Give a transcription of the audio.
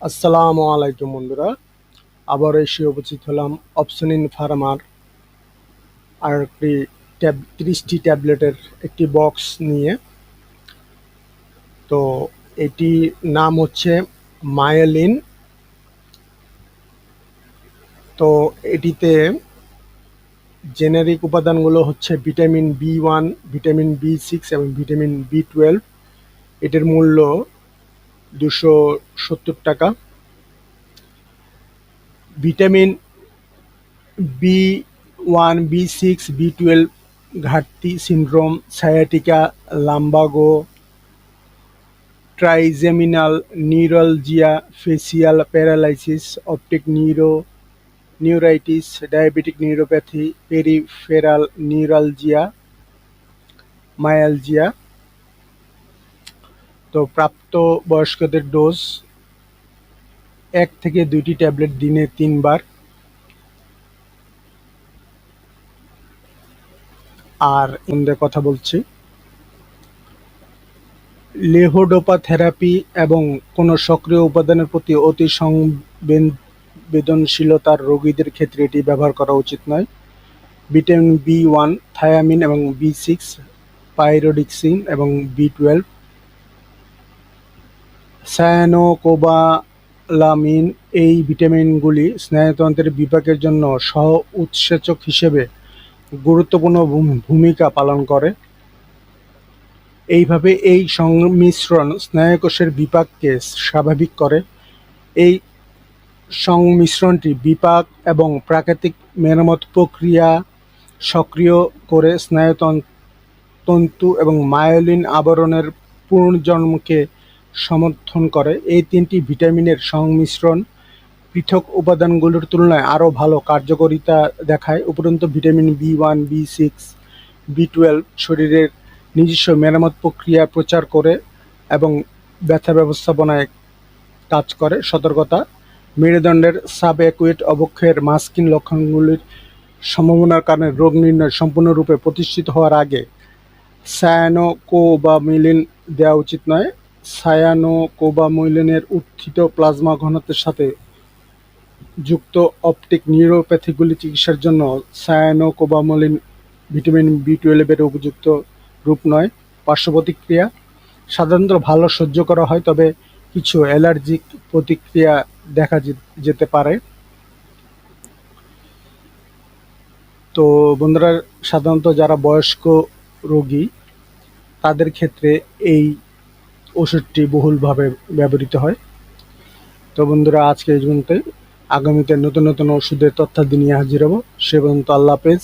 আসসালামু আলাইকুম বন্ধুরা। আবার এসে উপস্থিত হলাম অপশন ইন ফার্মার আর একটি ট্যাব ত্রিশটি ট্যাবলেটের একটি বক্স নিয়ে। তো এটি নাম হচ্ছে মায়েলিন তো এটিতে জেনেরিক উপাদানগুলো হচ্ছে vitamin B one vitamin B six এবং ভিটামিন বি টুয়েলভ এটির মূল্য দুশো সত্তর টাকা। Vitamin B one, B six, B twelve ঘাটতি syndrome, sciatica, lumbago, trigeminal neuralgia facial paralysis, optic neuro, neuritis, diabetic neuropathy, peripheral neuralgia myalgia তো প্রাপ্ত বয়স্কদের ডোজ এক থেকে দুইটি ট্যাবলেট দিনে তিনবার। আর ইন্দের কথা বলছি লেহোডোপা থেরাপি এবং কোনো সক্রিয় উপাদানের প্রতি অতি সংবেদনশীলতার রোগীদের ক্ষেত্রে এটি ব্যবহার করা উচিত নয়। ভিটামিন বি ওয়ান, থায়ামিন এবং বি সিক্স, পাইরোডিক্সিন এবং বি টুয়েলভ সায়ানোকোবালামিন এই ভিটামিনগুলি স্নায়ুতন্ত্রের বিপাকের জন্য সহ উৎসেচক হিসেবে গুরুত্বপূর্ণ ভূমিকা পালন করে। এইভাবে এই সংমিশ্রণ স্নায়ুকোষের বিপাককে স্বাভাবিক করে। এই সংমিশ্রণটি বিপাক এবং প্রাকৃতিক মেরামত প্রক্রিয়া সক্রিয় করে স্নায়ুতন্তু এবং মায়োলিন আবরণের পুনর্জন্মকে সমর্থন করে। এই তিনটি ভিটামিনের সংমিশ্রণ পৃথক উপাদানগুলোর তুলনায় আরও ভালো কার্যকারিতা দেখায়। উপরন্তু vitamin B one, B six, B twelve শরীরের নিজস্ব মেরামত প্রক্রিয়া প্রচার করে এবং ব্যথা ব্যবস্থাপনায় কাজ করে। সতর্কতা, মেরুদণ্ডের সাব অ্যাকুয়েট অবক্ষয়ের মাস্কিন লক্ষণগুলির সম্ভাবনার কারণে রোগ নির্ণয় সম্পূর্ণরূপে প্রতিষ্ঠিত হওয়ার আগে সায়ানোকোবামিলিন দেওয়া উচিত নয়। সায়ানোকোবামিলিনের উত্থিত প্লাজমা ঘনত্বের সাথে যুক্ত অপটিক নিউরোপ্যাথিগুলি চিকিৎসার জন্য সায়ানোকোবামলিন ভিটামিন বি টুয়েলভের উপযুক্ত রূপ নয়। পার্শ্ব প্রতিক্রিয়া সাধারণত ভালো সহ্য করা হয়, তবে কিছু অ্যালার্জিক প্রতিক্রিয়া দেখা যেতে পারে। তো বন্ধুরা, সাধারণত যারা বয়স্ক রোগী, তাদের ক্ষেত্রে এই ওষুধটি বহুলভাবে ব্যবহৃত হয়। তো বন্ধুরা, আজকে এই পর্যন্তই। আগামীতে নতুন নতুন ওষুধের তথ্যাদি নিয়ে হাজির হব। সে পর্যন্ত আল্লাহ হাফেজ।